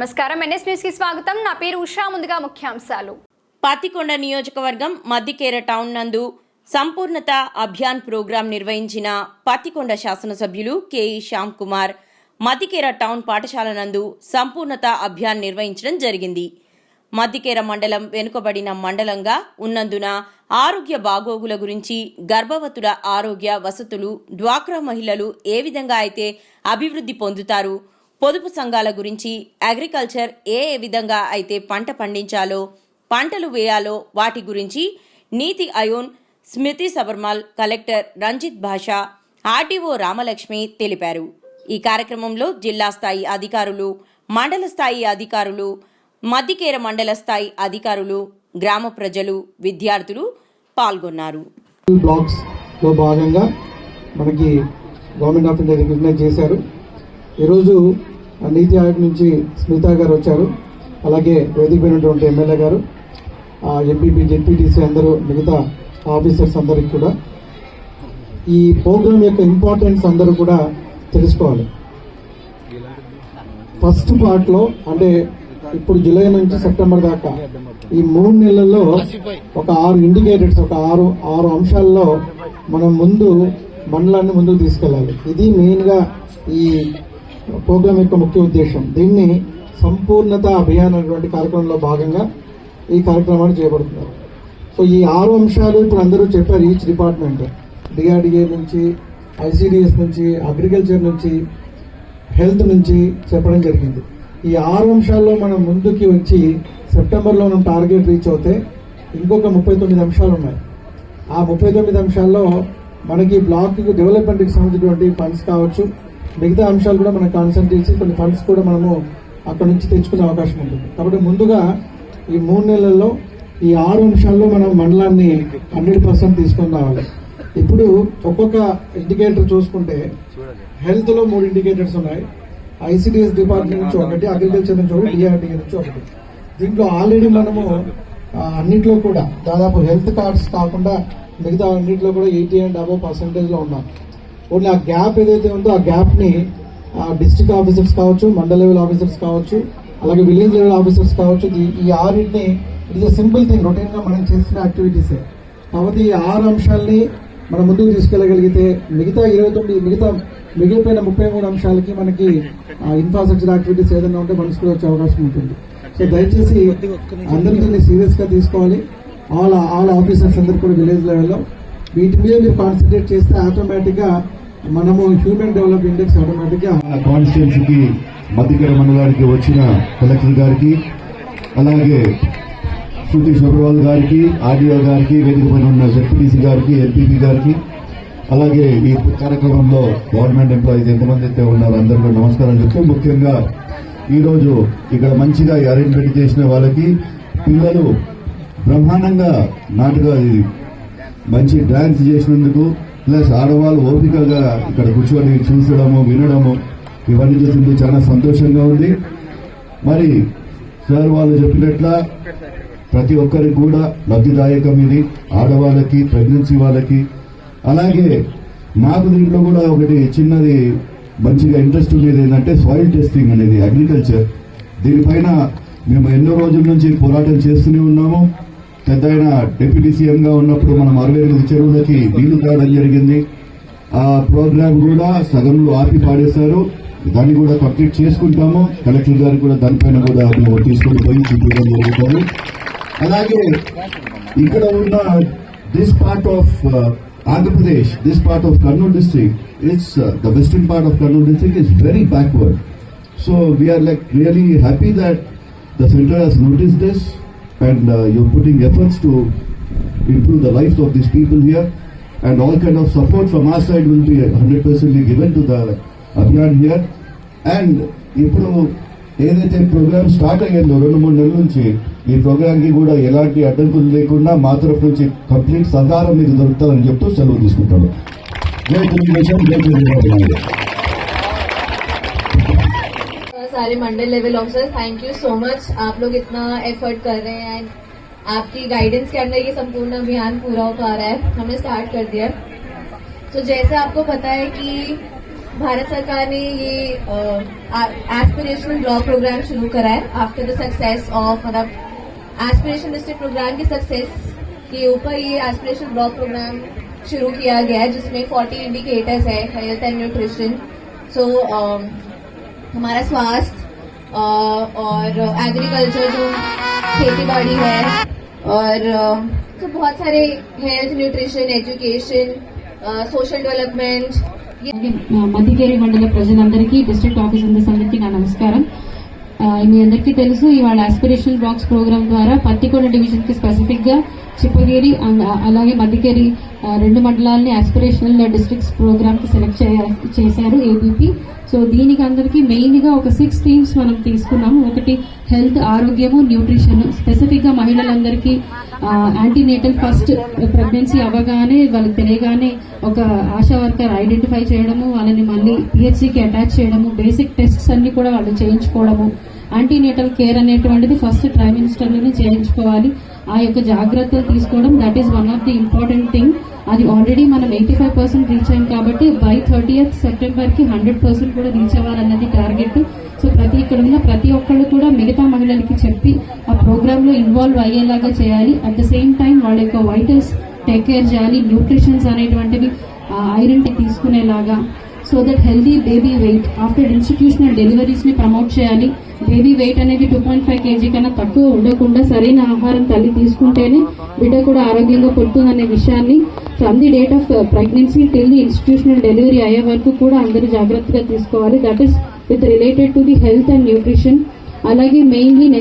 నమస్కారం. ఎన్ఎస్ న్యూస్కి స్వాగతం. నా పేరు ఉషా. ముందుగా ముఖ్యాంశాలు. పాతికొండ నియోజకవర్గం మద్దికేర టౌన్ నందు సంపూర్ణత అభియాన్ ప్రోగ్రాం నిర్వహించిన పాతికొండ శాసనసభ్యులు కేఈ శ్యామ్ కుమార్ మద్దికేర టౌన్ పాఠశాల నందు సంపూర్ణత అభియాన్ నిర్వహించడం జరిగింది. మద్దికేర మండలం వెనుకబడిన మండలంగా ఉన్నందున ఆరోగ్య బాగోగుల గురించి గర్భవతుల ఆరోగ్య వసతులు డ్వాక్రా మహిళలు ఏ విధంగా అయితే అభివృద్ధి పొందుతారు పొదుపు సంఘాల గురించి అగ్రికల్చర్ ఏ ఏ విధంగా అయితే పంట పండించాలో పంటలు వేయాలో వాటి గురించి నీతి అయోన్ స్మృతి సబర్మాల్ కలెక్టర్ రంజిత్ భాషా ఆర్డీఓ రామలక్ష్మి తెలిపారు. ఈ కార్యక్రమంలో జిల్లా స్థాయి అధికారులు మండల స్థాయి అధికారులు మద్దికేర మండల స్థాయి అధికారులు గ్రామ ప్రజలు విద్యార్థులు పాల్గొన్నారు. బ్లాక్స్లో భాగంగా మనకి గవర్నమెంట్ ఆఫ్ ఇండియా రికగ్నైజ్ చేశారు. ఈరోజు నీతి ఆయోగ్ నుంచి స్మిత గారు వచ్చారు. అలాగే వేదికమైనటువంటి ఎమ్మెల్యే గారు ఎంపీపీ జెడ్పీటీసీ అందరూ మిగతా ఆఫీసర్స్ అందరికి కూడా. ఈ ప్రోగ్రామ్ యొక్క ఇంపార్టెన్స్ అందరూ కూడా తెలుసుకోవాలి. ఫస్ట్ పార్ట్లో అంటే ఇప్పుడు జూలై నుంచి సెప్టెంబర్ దాకా ఈ మూడు నెలల్లో ఒక ఆరు ఇండికేటర్స్ ఒక ఆరు ఆరు అంశాల్లో మనం ముందు మండలాన్ని ముందుకు తీసుకెళ్ళాలి. ఇది మెయిన్గా ఈ ప్రోగ్రామ్ యొక్క ముఖ్య ఉద్దేశం. దీన్ని సంపూర్ణత అభియాన్ అనేటువంటి కార్యక్రమంలో భాగంగా ఈ కార్యక్రమాన్ని చేపడుతున్నారు. సో ఈ ఆరు అంశాలు ఇప్పుడు అందరూ చెప్పారు ఈచ్ డిపార్ట్మెంట్. డిఆర్డిఏ నుంచి ఐసిడిఎస్ నుంచి అగ్రికల్చర్ నుంచి హెల్త్ నుంచి చెప్పడం జరిగింది. ఈ ఆరు అంశాల్లో మనం ముందుకి వచ్చి సెప్టెంబర్లో మనం టార్గెట్ రీచ్ అవుతే ఇంకొక ముప్పై తొమ్మిది అంశాలు ఉన్నాయి. ఆ ముప్పై తొమ్మిది అంశాల్లో మనకి బ్లాక్ డెవలప్మెంట్కి సంబంధించినటువంటి ఫండ్స్ కావచ్చు మిగతా అంశాలు కూడా మనం కాన్సన్ట్రేట్ చేసి కొన్ని ఫండ్స్ కూడా మనము అక్కడ నుంచి తెచ్చుకునే అవకాశం ఉంటుంది. కాబట్టి ముందుగా ఈ మూడు నెలల్లో ఈ ఆరు అంశాల్లో మనం మండలాన్ని హండ్రెడ్ పర్సెంట్ తీసుకొని రావాలి. ఇప్పుడు ఒక్కొక్క ఇండికేటర్ చూసుకుంటే హెల్త్లో మూడు ఇండికేటర్స్ ఉన్నాయి. ఐసిడిఎస్ డిపార్ట్మెంట్ నుంచి ఒకటి అగ్రికల్చర్ నుంచి ఒకటి డిఆర్డిఏ నుంచి ఒకటి. దీంట్లో ఆల్రెడీ మనము అన్నింటిలో అన్నిట్లో కూడా దాదాపు హెల్త్ కార్డ్స్ కాకుండా మిగతా అన్నింటిలో కూడా ఎయిటీ అండ్ అబవ్ పర్సెంటేజ్లో ఉన్నాం. ఓన్లీ ఆ గ్యాప్ ఏదైతే ఉందో ఆ గ్యాప్ని డిస్ట్రిక్ట్ ఆఫీసర్స్ కావచ్చు మండల లెవెల్ ఆఫీసర్స్ కావచ్చు అలాగే విలేజ్ లెవెల్ ఆఫీసర్స్ కావచ్చు ఈ- ఈ ఆరింటిని ఇట్ ఇస్ సింపుల్ థింగ్ రొటీన్గా మనం చేసిన యాక్టివిటీసే. కాబట్టి ఈ ఆరు అంశాలని మనం ముందుకు తీసుకెళ్ళగలిగితే మిగతా ఇరవై తొమ్మిది మిగతా మిగిలిపోయిన ముప్పై మూడు అంశాలకి మనకి ఇన్ఫ్రాస్ట్రక్చర్ యాక్టివిటీస్ ఏదైనా ఉంటే మనసు కూడా వచ్చే అవకాశం ఉంటుంది. సో దయచేసి అందరూ దీన్ని తీసుకోవాలి. ఆల్ ఆల్ ఆఫీసర్స్ అందరు కూడా విలేజ్ లెవెల్లో. వీటి మీద మీరు కాన్సన్ట్రేట్ చేస్తే ఆటోమేటిక్గా మనము హ్యూమన్ డెవలప్ ఇండెక్స్ ఆటోమేటిక్ కాన్స్టిట్యున్సీకి మధ్యకర మండలానికి వచ్చిన కలెక్టర్ గారికి అలాగే శృతి సోబర్వాల్ గారికి ఆర్డీఓ గారికి వేదిక పైన ఉన్న జెడ్పీటీసీ గారికి ఎంపీపీ గారికి అలాగే ఈ కార్యక్రమంలో గవర్నమెంట్ ఎంప్లాయీస్ ఎంతమంది అయితే ఉన్నారో అందరికీ నమస్కారం చెప్తూ ముఖ్యంగా ఈరోజు ఇక్కడ మంచిగా అరేంజ్మెంట్ చేసిన వాళ్ళకి పిల్లలు బ్రహ్మాండంగా నాటుగా ఇది మంచి డ్యాన్స్ చేసినందుకు ప్లస్ ఆడవాళ్ళు ఓపికగా ఇక్కడ కూర్చొని చూసడము వినడము ఇవన్నీ చూసింది చాలా సంతోషంగా ఉంది. మరి సార్ వాళ్ళు చెప్పినట్ల ప్రతి ఒక్కరికి కూడా లబ్ధిదాయకం ఇది ఆడవాళ్ళకి ప్రెగ్నెన్సీ వాళ్ళకి. అలాగే మాకు దీంట్లో కూడా ఒకటి చిన్నది మంచిగా ఇంట్రెస్ట్ ఉండేది ఏంటంటే సాయిల్ టెస్టింగ్ అనేది అగ్రికల్చర్ దీనిపైన మేము ఎన్నో రోజుల నుంచి పోరాటం చేస్తూనే ఉన్నాము. పెద్ద ఆయన డిప్యూటీ సీఎం గా ఉన్నప్పుడు మనం అరవై ఎనిమిది చెరువులకి నీళ్ళు తాగడం జరిగింది. ఆ ప్రోగ్రామ్ కూడా సగంలో ఆపి పాడేశారు. దాన్ని కూడా కంప్లీట్ చేసుకుంటాము. కలెక్టర్ గారు కూడా దానిపైన కూడా మేము తీసుకొని పోయి చూపించడం జరుగుతుంది. అలాగే ఇక్కడ ఉన్న this part of Andhra Pradesh this part of Kurnool district it's the western part of Kurnool district is very backward so we are like really happy that the centre has notice this and uh, you're putting efforts to improve the lives of these people here and all kind of support from our side will be 100% given to the Abhiyan here and ఇప్పుడు ఏదైతే programme start అయ్యిందో రెండు మూడు నెలల నుంచి ఈ ప్రోగ్రామ్కి కూడా ఎలాంటి అడ్డంకులు లేకుండా మా తరఫు నుంచి కంప్లీట్ సహకారం మీకు దొరుకుతుందని చెప్తూ సెలవు తీసుకుంటాను జై తెలుగుదేశం జై తెలుగు सारे mandal level officer thank you so much आप लोग इतना एफर्ट कर रहे हैं एंड आपकी गाइडेंस के अंदर ये संपूर्ण अभियान पूरा हो पा रहा है. हमने स्टार्ट कर दिया. तो जैसे आपको पता है कि भारत सरकार ने ये एस्पिरेशनल ब्लॉक प्रोग्राम शुरू करा है आफ्टर द सक्सेस ऑफ़ मतलब एस्पिरेशन डिस्ट्रिक्ट प्रोग्राम की सक्सेस के ऊपर ये एस्पिरेशन ब्लॉक प्रोग्राम शुरू किया गया है, जिसमें 40 इंडिकेटर्स है हेल्थ एंड न्यूट्रिशन सो हमारा स्वास्थ्य अ, और एग्रीकल्चर जो खेती बाड़ी है और अ, तो बहुत सारे health nutrition education social development ये అలాగే, ఆ, మధ్యకేరి మండల ప్రజలందరికీ డిస్ట్రిక్ట్ ఆఫీసర్స్ అందరికీ నా నమస్కారం ఆ, మీ అందరికీ తెలుసు ఇవాళ ఆస్పిరేషనల్ బ్లాక్స్ ప్రోగ్రామ్ ద్వారా పత్తికొండ డివిజన్ కి స్పెసిఫిక్ గా చిప్పగిరి అండ్ అలాగే మధ్యకేరి ఆ, రెండు మండలాలని ఆస్పిరేషనల్ డిస్ట్రిక్ట్స్ ప్రోగ్రామ్ కి సెలెక్ట్ చేశారు ఏబీపీ సో దీనికి అందరికీ మెయిన్గా ఒక సిక్స్ థీమ్స్ మనం తీసుకున్నాము. ఒకటి హెల్త్ ఆరోగ్యము న్యూట్రిషన్ స్పెసిఫిక్గా మహిళలందరికీ యాంటీనేటల్ ఫస్ట్ ప్రెగ్నెన్సీ అవ్వగానే వాళ్ళకి తెలియగానే ఒక ఆశా వర్కర్ ఐడెంటిఫై చేయడము వాళ్ళని మళ్ళీ పిహెచ్సికి అటాచ్ చేయడము బేసిక్ టెస్ట్స్ అన్ని కూడా వాళ్ళు చేయించుకోవడము. యాంటీనేటల్ కేర్ అనేటువంటిది ఫస్ట్ ట్రైమ్ మినిస్టర్లోనే చేయించుకోవాలి. ఆ యొక్క జాగ్రత్తలు తీసుకోవడం that is one of the important thing అది ఆల్రెడీ మనం ఎయిటీ ఫైవ్ పర్సెంట్ రీచ్ అయ్యాం కాబట్టి బై థర్టీయత్ సెప్టెంబర్కి హండ్రెడ్ పర్సెంట్ కూడా రీచ్ అవ్వాలన్నది టార్గెట్ సో ప్రతి ఇక్కడ ఉన్న ప్రతి ఒక్కళ్ళు కూడా మిగతా మహిళలకి చెప్పి ఆ ప్రోగ్రామ్లో ఇన్వాల్వ్ అయ్యేలాగా చేయాలి. అట్ ద సేమ్ టైం వాళ్ళ యొక్క వైటల్స్ టేక్ కేర్ చేయాలి. న్యూట్రిషన్స్ అనేటువంటివి iron తీసుకునేలాగా. So that healthy baby weight after institutional డెలివరీస్ని promote చేయాలి. బేబీ వెయిట్ అనేది టూ పాయింట్ ఫైవ్ కేజీ కన్నా తక్కువ ఉండకుండా సరైన ఆహారం తల్లి తీసుకుంటేనే బిడ్డ కూడా ఆరోగ్యంగా పుడుతుందనే విషయాన్ని from the date of pregnancy till the institutional delivery అయ్యే వరకు కూడా అందరూ జాగ్రత్తగా తీసుకోవాలి. That is with related to the health and nutrition. అలాగే మెయిన్లీ నెక్స్ట్